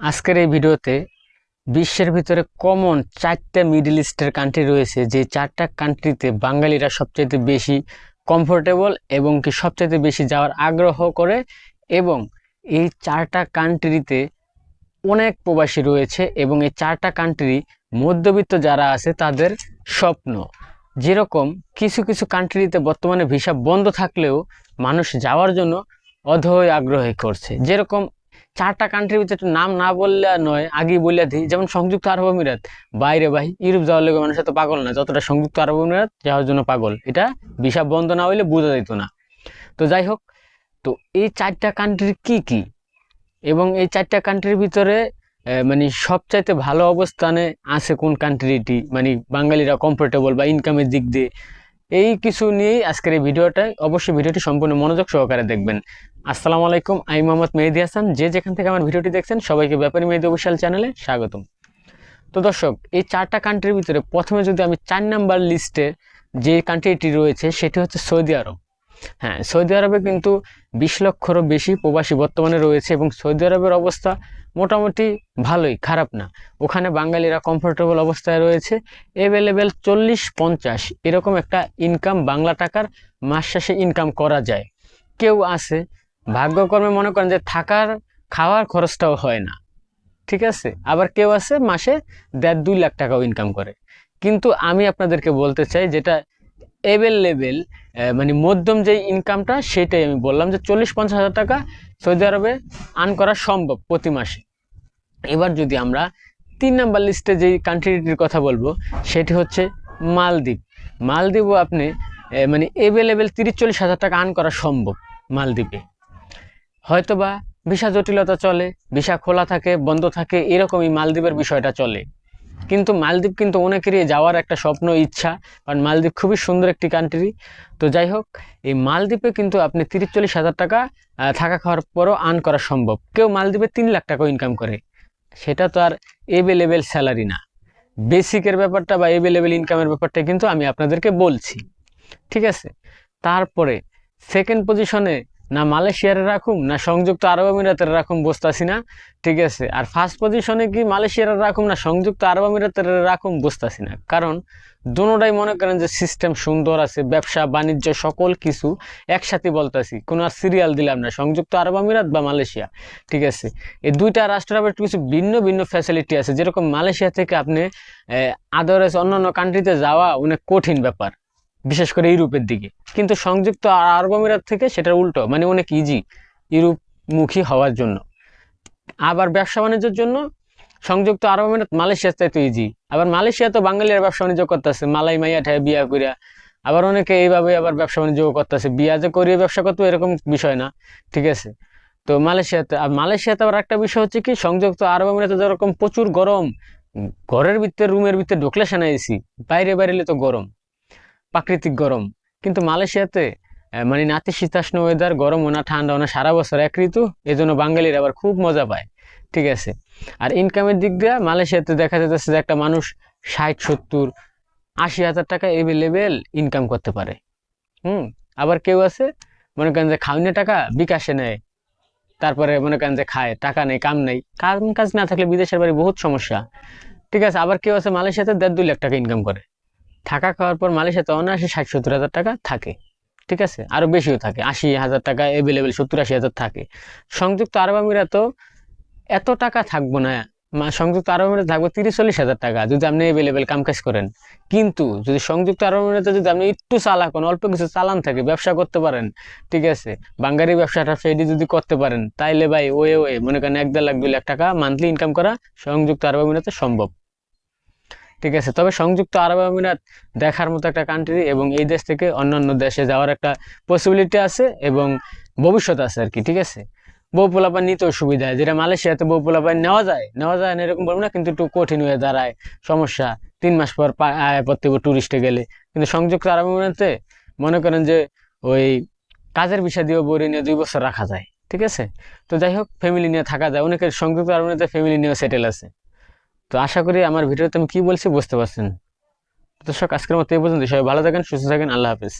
আজকের এই ভিডিওতে বিশ্বের ভিতরে কমন চারটা মিডল ইস্টের কান্ট্রি রয়েছে, যে চারটা কান্ট্রিতে বাঙালিরা সবচাইতে বেশি কমফোর্টেবল এবং কি সবচাইতে বেশি যাওয়ার আগ্রহ করে এবং এই চারটা কান্ট্রিতে অনেক প্রবাসী রয়েছে এবং এই চারটা কান্ট্রি মধ্যবিত্ত যারা আছে তাদের স্বপ্ন। যেরকম কিছু কিছু কান্ট্রিতে বর্তমানে ভিসা বন্ধ থাকলেও মানুষ যাওয়ার জন্য অধয় আগ্রহী করছে। যেরকম চারটা কান্ট্রির ভিতরে নাম না বললে নয়, আগেই বলে দিই। যেমন সংযুক্ত আরব আমিরাত, বাইরে ভাই, ইউরোপ যাওয়ার লেগে মানুষ এত পাগল না, যতটা সংযুক্ত আরব আমিরাত যাওয়ার জন্য পাগল। এটা ভিসা বন্ধ না হইলে বোঝা যেত না। তো যাই হোক, তো এই চারটা কান্ট্রি কি কি? এবং এই চারটা কান্ট্রির ভিতরে মানে সবচাইতে ভালো অবস্থানে আছে কোন কান্ট্রিটি মানে বাঙালিরা কমফোর্টেবল বা ইনকামের দিক দিয়ে এই কিছু নিয়েই আজকের এই ভিডিওটাই অবশ্যই ভিডিওটি সম্পূর্ণ মনোযোগ সহকারে দেখবেন। আসসালামু আলাইকুম, আমি মোহাম্মদ মেহেদি হাসান। যে যেখান থেকে আমার ভিডিওটি দেখছেন, সবাইকে ব্যাপারী মেহেদি অফিসিয়াল চ্যানেলে স্বাগতম। তো দর্শক, এই চারটা কান্ট্রির ভিতরে প্রথমে যদি আমি চার নাম্বার লিস্টে যে কান্ট্রিটি রয়েছে, সেটি হচ্ছে সৌদি আরব। হ্যাঁ সৌদি আরবে কিন্তু বিশ লক্ষরও বেশি প্রবাসী বর্তমানে রয়েছে এবং সৌদি আরবের অবস্থা মোটামুটি ভালোই, খারাপ না। ওখানে বাঙালিরা কমফোর্টেবল অবস্থায় রয়েছে। অ্যাভেলেবেল চল্লিশ পঞ্চাশ, এরকম একটা ইনকাম বাংলা টাকার মাস শেষে ইনকাম করা যায়। কেউ আছে, ভাগ্যকর্মে মনে করেন যে থাকার, খাওয়ার খরচটাও হয় না। ঠিক আছে? আবার কেউ আছে, মাসে দেড় দুই লাখ টাকাও ইনকাম করে। কিন্তু আমি আপনাদেরকে বলতে চাই যেটা অ্যাভেলেবেল মানে মধ্যম যে ইনকামটা সেটাই আমি বললাম যে চল্লিশ পঞ্চাশ হাজার টাকা সৌদি আরবে আর্ন করা সম্ভব প্রতি মাসে। এবার যদি আমরা তিন নাম্বার লিস্টে যেই কান্ট্রিটির কথা বলব, সেটি হচ্ছে মালদ্বীপ। মালদ্বীপও আপনি মানে অ্যাভেলেবেল তিরিশ চল্লিশ হাজার টাকা আর্ন করা সম্ভব মালদ্বীপে। হয়তোবা ভিসা জটিলতা চলে, ভিসা খোলা থাকে, বন্ধ থাকে, এরকমই মালদ্বীপের বিষয়টা চলে। কিন্তু মালদ্বীপ কিন্তু অনেকেরই যাওয়ার একটা স্বপ্ন, ইচ্ছা, কারণ মালদ্বীপ খুবই সুন্দর একটি কান্ট্রি তো যাই হোক, এই মালদ্বীপে কিন্তু আপনি তিরিশ চল্লিশ হাজার টাকা থাকা খাওয়ার পরও আর্ন করা সম্ভব। কেউ মালদ্বীপে তিন লাখ টাকাও ইনকাম করে। সেটা তো আর এভেলেবেল স্যালারি না। বেসিকের ব্যাপারটা বা এভেলেবেল ইনকামের ব্যাপারটা কিন্তু আমি আপনাদেরকে বলছি। ঠিক আছে? তারপরে সেকেন্ড পজিশনে না মালয়েশিয়ারে রাখুম, না সংযুক্ত আরব আমিরাতের রাখুম বুঝতেছি না, ঠিক আছে। আর ফার্স্ট পজিশনে কি মালয়েশিয়ার রাখুম, না সংযুক্ত আরব আমিরাতের রাখুম বুঝতেছি না? কারণ দুটাই মনে করেন যে সিস্টেম সুন্দর আছে, ব্যবসা, বাণিজ্য, সকল কিছু একসাথে বলতেছি। কোনো আর সিরিয়াল দিলাম না, সংযুক্ত আরব আমিরাত বা মালয়েশিয়া, ঠিক আছে। এই দুইটা রাষ্ট্রের আবার কিছু ভিন্ন ভিন্ন ফ্যাসিলিটি আছে। যেরকম মালয়েশিয়া থেকে আপনি আদারস অন্যান্য কান্ট্রিতে যাওয়া অনেক কঠিন ব্যাপার। বিশেষ করে ইউরোপের দিকে। কিন্তু সংযুক্ত আরব আমিরাত থেকে সেটার উল্টো মানে অনেক ইজি ইউরোপমুখী হওয়ার জন্য। আবার ব্যবসা বাণিজ্যের জন্য সংযুক্ত আরব আমিরাত মালয়েশিয়ার চাইতে ইজি আবার মালয়েশিয়া তো বাঙালিরা ব্যবসা বাণিজ্য করতেছে, মালাই মাইয়া ঠায় বিয়া করিয়া আবার অনেকে এইভাবে আবার ব্যবসা বাণিজ্য করতেছে বিয়া যে করিয়ে ব্যবসা করতে, এরকম বিষয় না, ঠিক আছে? তো মালয়েশিয়াতে, আর মালয়েশিয়াতে আবার একটা বিষয় হচ্ছে কি, সংযুক্ত আরব আমিরাতে যেরকম প্রচুর গরম, ঘরের ভিতরে, রুমের ভিতরে ঢুকলে সেনা এসি, বাইরে বাইরে তো গরম। প্রাকৃতিক গরম। কিন্তু মালয়েশিয়াতে মানে নাতিশীতোষ্ণ ওয়েদার গরম না ঠান্ডা না সারা বছর এক ঋতু এই জন্য বাঙালিরা আবার খুব মজা পায়। ঠিক আছে? আর ইনকামের দিক দিয়ে মালয়েশিয়াতে দেখা যাচ্ছে যে একটা মানুষ ষাট, সত্তর, আশি হাজার টাকা এভেলেবেল ইনকাম করতে পারে। হুম? আবার কেউ আছে, মনে করেন যে খাওয়ানো টাকা, বিকাশে নেয়। তারপরে মনে করেন যে খায়, টাকা নেই, কাম নেই। কাম কাজ না থাকলে বিদেশের বাড়ি বহুত সমস্যা। ঠিক আছে? আবার কেউ আছে মালয়েশিয়াতে দেড় দুই লাখ টাকা ইনকাম করে। থাকা খাওয়ার পর মালয়েশিয়াতে অনায়াসে ষাট, সত্তর হাজার টাকা থাকে, ঠিক আছে? আরও বেশিও থাকে, আশি হাজার টাকা অ্যাভেলেবেল সত্তর, আশি হাজার থাকে। সংযুক্ত আরব আমিরাতও এত টাকা থাকব না সংযুক্ত আরব আমিরাতে থাকবে তিরিশ, চল্লিশ হাজার টাকা, যদি আপনি অ্যাভেলেবেল কাম কাজ করেন। কিন্তু যদি সংযুক্ত আরব আমিরাতে যদি আপনি একটু চালাক অল্প কিছু চালান থাকে, ব্যবসা করতে পারেন, ঠিক আছে? বাঙ্গারি ব্যবসাটা ফেডি যদি করতে পারেন, তাইলে ভাই, ওয়ে ওয়ে, মনে করেন এক দেড় লাখ, দুই লাখ টাকা মান্থলি ইনকাম করা সংযুক্ত আরব আমিরাতে সম্ভব। ঠিক আছে? তবে সংযুক্ত আরব আমিরাত দেখার মতো একটা কান্ট্রি এবং এই দেশ থেকে অন্যান্য দেশে যাওয়ার একটা পসিবিলিটি আছে এবং ভবিষ্যৎ আছে আর কি, ঠিক আছে? বউ পোলাপান নিতেও সুবিধা, যেটা মালয়েশিয়াতে বউ পোলাপান নেওয়া যায় নেওয়া যায় না এরকম বলব না, কিন্তু একটু কঠিন হয়ে দাঁড়ায়, সমস্যা। তিন মাস পর আয় পড়তে টুরিস্টে গেলে। কিন্তু সংযুক্ত আরব আমিরাতে মনে করেন যে ওই কাজের বিষয় দিয়েও বই নিয়ে দুই বছর রাখা যায়, ঠিক আছে? তো যাই হোক ফ্যামিলি নিয়ে থাকা যায়। অনেকের সংযুক্ত আরব আমিরাতে ফ্যামিলি নিয়েও সেটেল আছে। তো আশা করি আমার ভিডিওতে আমি কি বলছি বুঝতে পারছেন। দর্শক, আজকের মতো এই পর্যন্ত সবাই ভালো থাকেন, সুস্থ থাকেন। আল্লাহ হাফিজ।